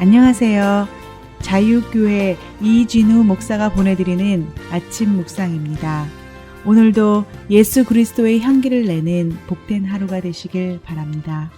안녕하세요. 자유교회 이진우 목사가 보내드리는 아침 묵상입니다. 오늘도 예수 그리스도의 향기를 내는 복된 하루가 되시길 바랍니다.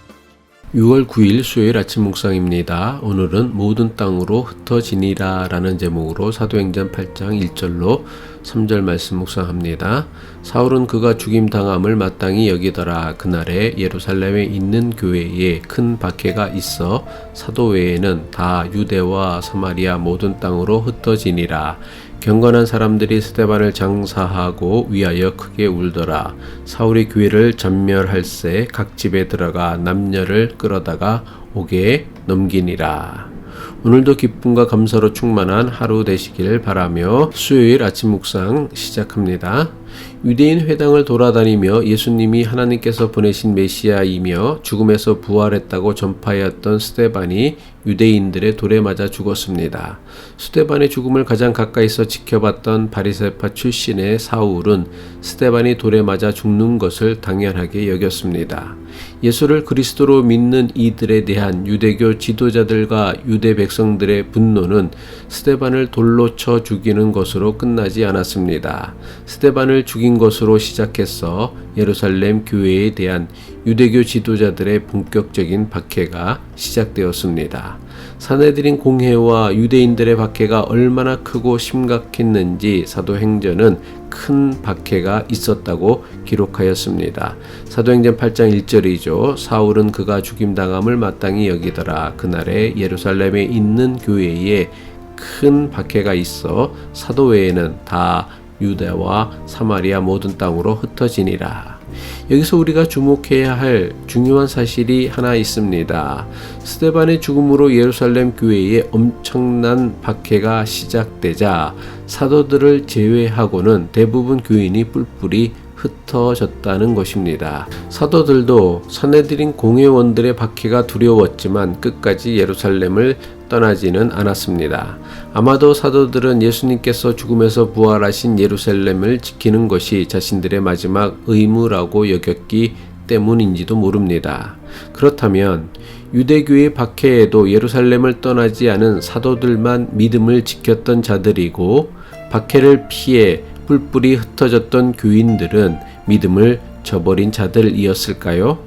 6월 9일 수요일 아침 묵상입니다. 오늘은 모든 땅으로 흩어지니라 라는 제목으로 사도행전 8장 1절로 3절 말씀 묵상합니다. 사울은 그가 죽임 당함을 마땅히 여기더라. 그날에 예루살렘에 있는 교회에 큰 박해가 있어 사도 외에는 다 유대와 사마리아 모든 땅으로 흩어지니라. 경건한 사람들이 스테반을 장사하고 위하여 크게 울더라. 사울이 교회를 전멸할세 각 집에 들어가 남녀를 끌어다가 옥에 넘기니라. 오늘도 기쁨과 감사로 충만한 하루 되시길 바라며 수요일 아침 묵상 시작합니다. 유대인 회당을 돌아다니며 예수님이 하나님께서 보내신 메시아이며 죽음에서 부활했다고 전파하였던 스테반이 유대인들의 돌에 맞아 죽었습니다. 스테반의 죽음을 가장 가까이서 지켜봤던 바리새파 출신의 사울은 스테반이 돌에 맞아 죽는 것을 당연하게 여겼습니다. 예수를 그리스도로 믿는 이들에 대한 유대교 지도자들과 유대 백성들의 분노는 스테반을 돌로 쳐 죽이는 것으로 끝나지 않았습니다. 스테반을 죽인 것으로 시작해서 예루살렘 교회에 대한 유대교 지도자들의 본격적인 박해가 시작되었습니다. 사내들인 공회와 유대인들의 박해가 얼마나 크고 심각했는지 사도행전은 큰 박해가 있었다고 기록하였습니다. 사도행전 8장 1절이죠. 사울은 그가 죽임당함을 마땅히 여기더라. 그날에 예루살렘에 있는 교회에 큰 박해가 있어 사도 외에는 다 유대와 사마리아 모든 땅으로 흩어지니라. 여기서 우리가 주목해야 할 중요한 사실이 하나 있습니다. 스테반의 죽음으로 예루살렘 교회에 엄청난 박해가 시작되자 사도들을 제외하고는 대부분 교인이 뿔뿔이 흩어졌다는 것입니다. 사도들도 사내들인 공회원들의 박해가 두려웠지만 끝까지 예루살렘을 떠나지는 않았습니다. 아마도 사도들은 예수님께서 죽음에서 부활하신 예루살렘을 지키는 것이 자신들의 마지막 의무라고 여겼기 때문인지도 모릅니다. 그렇다면 유대교의 박해에도 예루살렘을 떠나지 않은 사도들만 믿음을 지켰던 자들이고 박해를 피해 뿔뿔이 흩어졌던 교인들은 믿음을 저버린 자들이었을까요?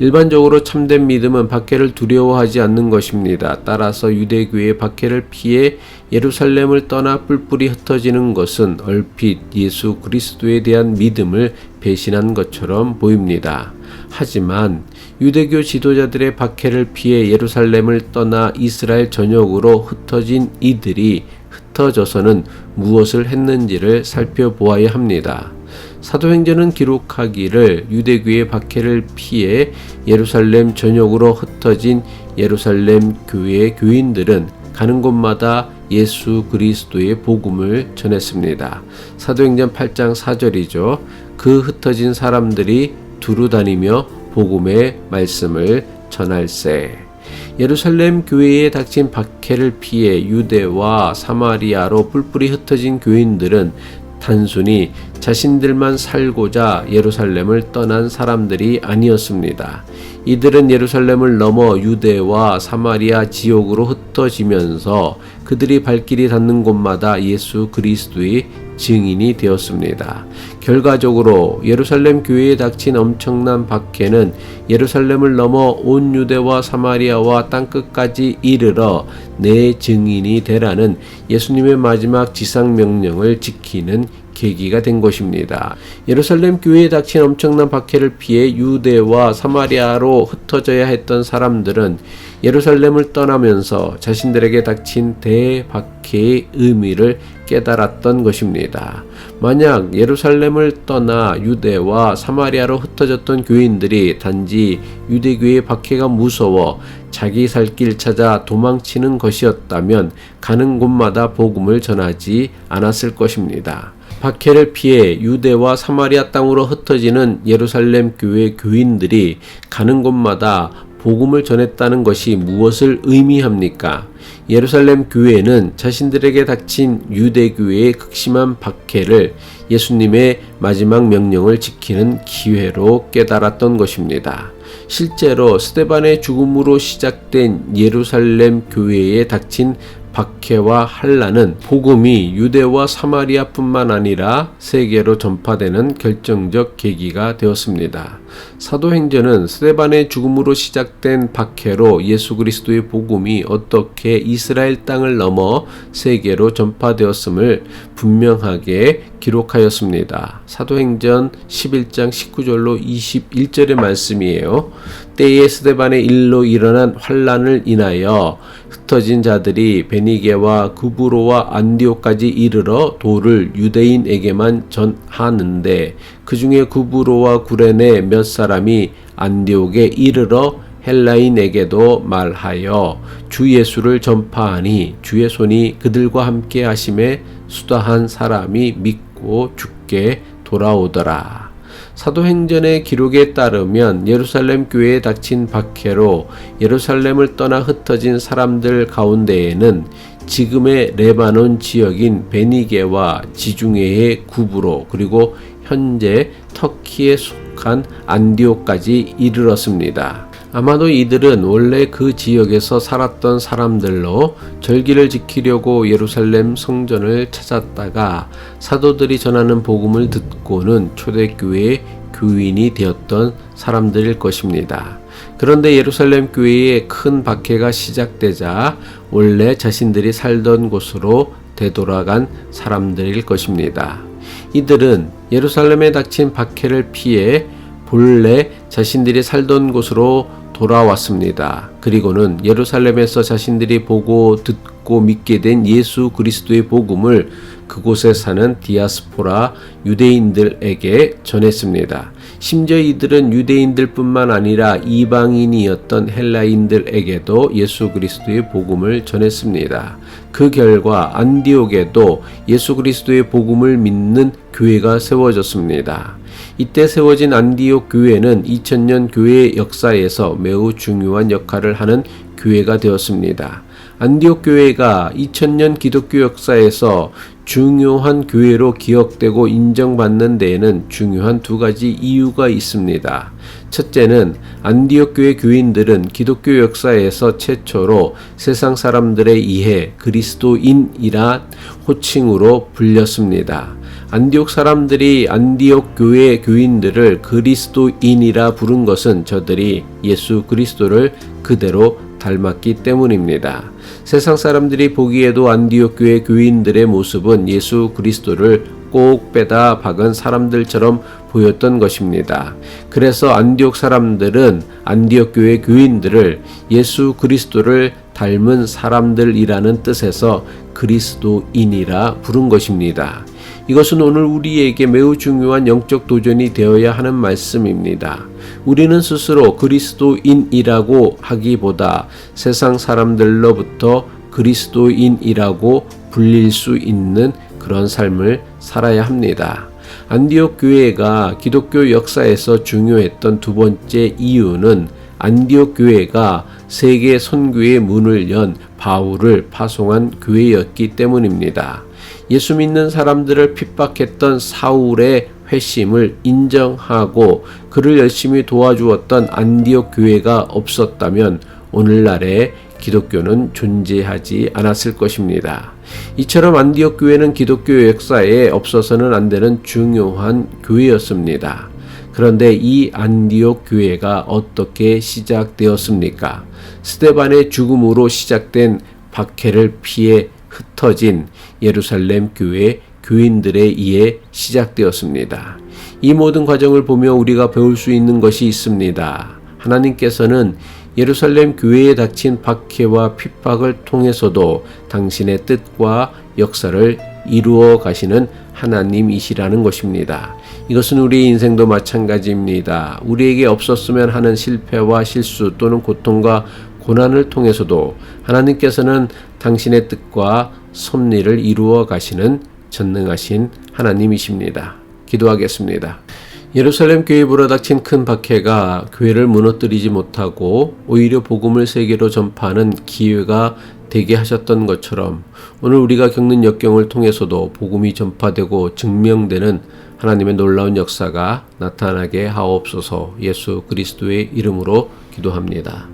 일반적으로 참된 믿음은 박해를 두려워하지 않는 것입니다. 따라서 유대교의 박해를 피해 예루살렘을 떠나 뿔뿔이 흩어지는 것은 얼핏 예수 그리스도에 대한 믿음을 배신한 것처럼 보입니다. 하지만 유대교 지도자들의 박해를 피해 예루살렘을 떠나 이스라엘 전역으로 흩어진 이들이 흩어져서는 무엇을 했는지를 살펴보아야 합니다. 사도행전은 기록하기를 유대교의 박해를 피해 예루살렘 전역으로 흩어진 예루살렘 교회의 교인들은 가는 곳마다 예수 그리스도의 복음을 전했습니다. 사도행전 8장 4절이죠. 그 흩어진 사람들이 두루 다니며 복음의 말씀을 전할세. 예루살렘 교회에 닥친 박해를 피해 유대와 사마리아로 뿔뿔이 흩어진 교인들은 단순히 자신들만 살고자 예루살렘을 떠난 사람들이 아니었습니다. 이들은 예루살렘을 넘어 유대와 사마리아 지역으로 흩어지면서 그들이 발길이 닿는 곳마다 예수 그리스도의 증인이 되었습니다. 결과적으로 예루살렘 교회에 닥친 엄청난 박해는 예루살렘을 넘어 온 유대와 사마리아와 땅끝까지 이르러 내 증인이 되라는 예수님의 마지막 지상 명령을 지키는 계기가 된 것입니다. 예루살렘 교회에 닥친 엄청난 박해를 피해 유대와 사마리아로 흩어져야 했던 사람들은 예루살렘을 떠나면서 자신들에게 닥친 대박해의 의미를 깨달았던 것입니다. 만약 예루살렘을 떠나 유대와 사마리아로 흩어졌던 교인들이 단지 유대교의 박해가 무서워 자기 살 길 찾아 도망치는 것이었다면 가는 곳마다 복음을 전하지 않았을 것입니다. 박해를 피해 유대와 사마리아 땅으로 흩어지는 예루살렘 교회 교인들이 가는 곳마다 복음을 전했다는 것이 무엇을 의미합니까? 예루살렘 교회는 자신들에게 닥친 유대교회의 극심한 박해를 예수님의 마지막 명령을 지키는 기회로 깨달았던 것입니다. 실제로 스테반의 죽음으로 시작된 예루살렘 교회에 닥친 박해와 한란은 복음이 유대와 사마리아뿐만 아니라 세계로 전파되는 결정적 계기가 되었습니다. 사도행전은 스테반의 죽음으로 시작된 박해로 예수 그리스도의 복음이 어떻게 이스라엘 땅을 넘어 세계로 전파되었음을 분명하게 기록하였습니다. 사도행전 11장 19절로 21절의 말씀이에요. 때에 스테반의 일로 일어난 환란을 인하여 흩어진 자들이 베니게와 구브로와 안디오까지 이르러 도를 유대인에게만 전하는데 그 중에 구브로와 구레네 몇 사람이 안디옥에 이르러 헬라인에게도 말하여 주 예수를 전파하니 주의 손이 그들과 함께 하심에 수다한 사람이 믿고 죽게 돌아오더라. 사도행전의 기록에 따르면 예루살렘 교회에 닥친 박해로 예루살렘을 떠나 흩어진 사람들 가운데에는 지금의 레바논 지역인 베니게와 지중해의 구브로 그리고 현재 터키에 속한 안디오까지 이르렀습니다. 아마도 이들은 원래 그 지역에서 살았던 사람들로 절기를 지키려고 예루살렘 성전을 찾았다가 사도들이 전하는 복음을 듣고는 초대교회의 교인이 되었던 사람들일 것입니다. 그런데 예루살렘 교회에 큰 박해가 시작되자 원래 자신들이 살던 곳으로 되돌아간 사람들일 것입니다. 이들은 예루살렘에 닥친 박해를 피해 본래 자신들이 살던 곳으로 돌아왔습니다. 그리고는 예루살렘에서 자신들이 보고 듣고 믿게 된 예수 그리스도의 복음을 그곳에 사는 디아스포라 유대인들에게 전했습니다. 심지어 이들은 유대인들뿐만 아니라 이방인이었던 헬라인들에게도 예수 그리스도의 복음을 전했습니다. 그 결과 안디옥에도 예수 그리스도의 복음을 믿는 교회가 세워졌습니다. 이때 세워진 안디옥 교회는 2000년 교회 역사에서 매우 중요한 역할을 하는 교회가 되었습니다. 안디옥 교회가 2000년 기독교 역사에서 중요한 교회로 기억되고 인정받는 데에는 중요한 두 가지 이유가 있습니다. 첫째는 안디옥 교회 교인들은 기독교 역사에서 최초로 세상 사람들에 의해 그리스도인이라 호칭으로 불렸습니다. 안디옥 사람들이 안디옥 교회 교인들을 그리스도인이라 부른 것은 저들이 예수 그리스도를 그대로 닮았기 때문입니다. 세상 사람들이 보기에도 안디옥 교회 교인들의 모습은 예수 그리스도를 꼭 빼다 박은 사람들처럼 보였던 것입니다. 그래서 안디옥 사람들은 안디옥 교회 교인들을 예수 그리스도를 닮은 사람들이라는 뜻에서 그리스도인이라 부른 것입니다. 이것은 오늘 우리에게 매우 중요한 영적 도전이 되어야 하는 말씀입니다. 우리는 스스로 그리스도인이라고 하기보다 세상 사람들로부터 그리스도인이라고 불릴 수 있는 그런 삶을 살아야 합니다. 안디옥 교회가 기독교 역사에서 중요했던 두 번째 이유는 안디옥 교회가 세계 선교의 문을 연 바울을 파송한 교회였기 때문입니다. 예수 믿는 사람들을 핍박했던 사울의 회심을 인정하고 그를 열심히 도와주었던 안디옥 교회가 없었다면 오늘날의 기독교는 존재하지 않았을 것입니다. 이처럼 안디옥 교회는 기독교 역사에 없어서는 안 되는 중요한 교회였습니다. 그런데 이 안디옥 교회가 어떻게 시작되었습니까? 스테반의 죽음으로 시작된 박해를 피해 흩어진 예루살렘 교회 교인들에 의해 시작되었습니다. 이 모든 과정을 보며 우리가 배울 수 있는 것이 있습니다. 하나님께서는 예루살렘 교회에 닥친 박해와 핍박을 통해서도 당신의 뜻과 역사를 이루어 가시는 하나님이시라는 것입니다. 이것은 우리 인생도 마찬가지입니다. 우리에게 없었으면 하는 실패와 실수 또는 고통과 고난을 통해서도 하나님께서는 당신의 뜻과 섭리를 이루어 가시는 전능하신 하나님이십니다. 기도하겠습니다. 예루살렘 교회에 불어닥친 큰 박해가 교회를 무너뜨리지 못하고 오히려 복음을 세계로 전파하는 기회가 되게 하셨던 것처럼 오늘 우리가 겪는 역경을 통해서도 복음이 전파되고 증명되는 하나님의 놀라운 역사가 나타나게 하옵소서 예수 그리스도의 이름으로 기도합니다.